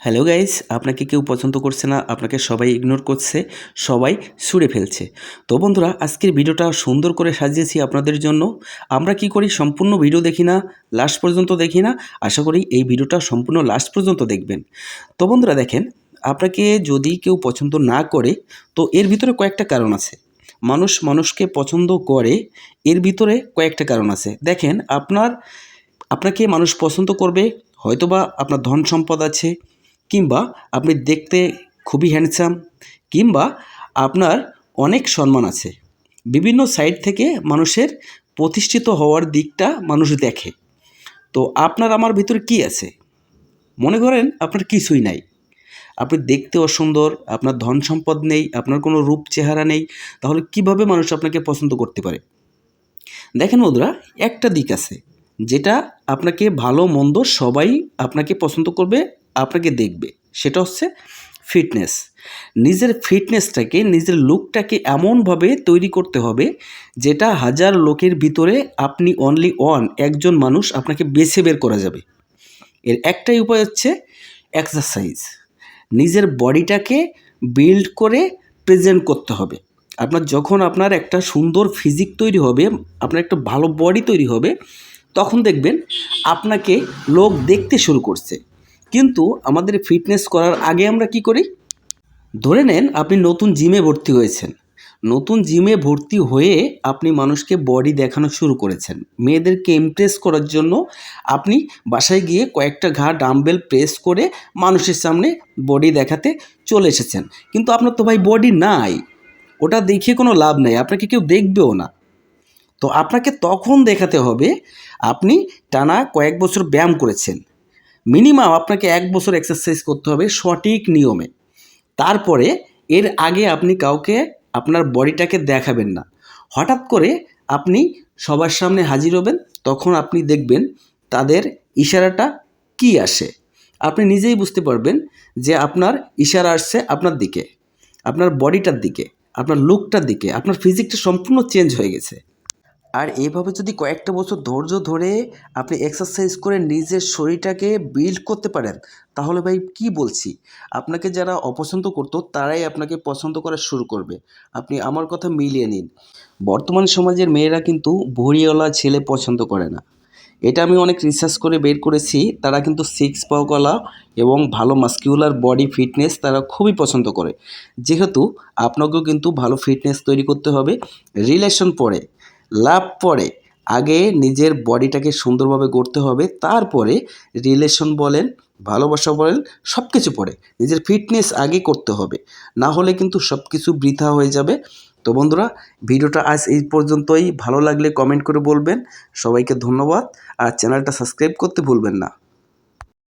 Hello guys আপনাকে কেউ পছন্দ করছে না, আপনাকে সবাই ইগনোর করছে, সবাই ছুঁড়ে ফেলছে। তো বন্ধুরা, আজকের ভিডিওটা সুন্দর করে সাজিয়েছি আপনাদের জন্য। আমরা কি করি, সম্পূর্ণ ভিডিও দেখি না লাস্ট পর্যন্ত দেখি না, আশা করি এই ভিডিওটা সম্পূর্ণ লাস্ট পর্যন্ত দেখবেন। তো বন্ধুরা দেখেন, আপনাকে যদি কেউ পছন্দ না করে, তো এর ভিতরে কয়েকটা কারণ আছে। মানুষ মানুষকে পছন্দ করে, এর ভিতরে কয়েকটা কারণ আছে। দেখেন, আপনার, আপনাকে মানুষ পছন্দ করবে, হয়তোবা আপনার ধন সম্পদ আছে কিংবা আপনি দেখতে খুবই হ্যান্ডসাম কিংবা আপনার অনেক সম্মান আছে। বিভিন্ন সাইড থেকে মানুষের প্রতিষ্ঠিত হওয়ার দিকটা মানুষ দেখে। তো আপনার আমার ভিতরে কি আছে? মনে করেন আপনার কিছুই নাই। আপনি দেখতে অসুন্দর, আপনার ধন সম্পদ নেই, আপনার কোনো রূপ চেহারা নেই, তাহলে কীভাবে মানুষ আপনাকে পছন্দ করতে পারে? দেখেন বন্ধুরা, একটা দিক আছে, যেটা আপনাকে ভালো, মন্দ সবাই আপনাকে পছন্দ করবে আপনাকে দেখবে, সেটা হচ্ছে ফিটনেস নিজের ফিটনেসটাকে নিজের লুকটাকে এমনভাবে তৈরি করতে হবে, যেটা হাজার লোকের ভিতরে আপনি অনলি ওয়ান একজন মানুষ আপনাকে বেছে বের করা যাবে। এর একটাই উপায় হচ্ছে এক্সারসাইজ নিজের বডিটাকে বিল্ড করে প্রেজেন্ট করতে হবে। আপনার যখন আপনার একটা সুন্দর ফিজিক তৈরি হবে, আপনার একটা ভালো বডি তৈরি হবে, তখন দেখবেন আপনাকে লোক দেখতে শুরু করছে। কিন্তু আমাদের ফিটনেস করার আগে আমরা কি করি? ধরে নেন আপনি নতুন জিমে ভর্তি হয়েছেন। নতুন জিমে ভর্তি হয়ে আপনি মানুষকে বডি দেখানো শুরু করেছেন। মেয়েদেরকে ইমপ্রেস করার জন্য আপনি বাসায় গিয়ে কয়েকটা ঘা ডাম্বেল প্রেস করে মানুষের সামনে বডি দেখাতে চলে এসেছেন। কিন্তু আপনার তো ভাই বডি নাই। ওটা দেখে কোনো লাভ নাই। আপনাকে কেউ দেখবেও না। তো আপনাকে তখন দেখাতে হবে আপনি টানা কয়েক বছর ব্যায়াম করেছেন। মিনিমাম আপনাকে এক বছর এক্সারসাইজ করতে হবে সঠিক নিয়মে। তারপরে এর আগে আপনি কাউকে আপনার বডিটাকে দেখাবেন না। হঠাৎ করে আপনি সবার সামনে হাজির হবেন, তখন আপনি দেখবেন তাদের ইশারাটা কি আসে। আপনি নিজেই বুঝতে পারবেন যে আপনার ইশারা আসছে আপনার দিকে, আপনার বডিটার দিকে, আপনার লুকটার দিকে, আপনার ফিজিকটা সম্পূর্ণ চেঞ্জ হয়ে গেছে। আর এইভাবে যদি কয়েকটা বছর ধৈর্য ধরে আপনি এক্সারসাইজ করে নিজের শরীরটাকে বিল্ড করতে পারেন, তাহলে ভাই কি বলছি? আপনাকে যারা অপছন্দ করতো, তারাই আপনাকে পছন্দ করা শুরু করবে। আপনি আমার কথা মিলিয়ে নিন। বর্তমান সমাজের মেয়েরা কিন্তু ভরিওয়ালা ছেলে পছন্দ করে না। এটা আমি অনেক রিসার্চ করে বের করেছি। তারা কিন্তু সিক্স পাওয়ালা এবং ভালো মাস্কিউলার বডি ফিটনেস তারা খুবই পছন্দ করে। যেহেতু আপনাকেও কিন্তু ভালো ফিটনেস তৈরি করতে হবে। রিলেশন পরে। লাভ পরে আগে নিজের বডিটাকে সুন্দরভাবে গড়তে হবে, তারপরে রিলেশন বলেন, ভালোবাসা বলেন সব কিছু পরে। নিজের ফিটনেস আগে করতে হবে। না হলে কিন্তু সব কিছু বৃথা হয়ে যাবে। তো বন্ধুরা, ভিডিওটা আজ এই পর্যন্তই। ভালো লাগলে কমেন্ট করে বলবেন। সবাইকে ধন্যবাদ। আর চ্যানেলটা সাবস্ক্রাইব করতে ভুলবেন না।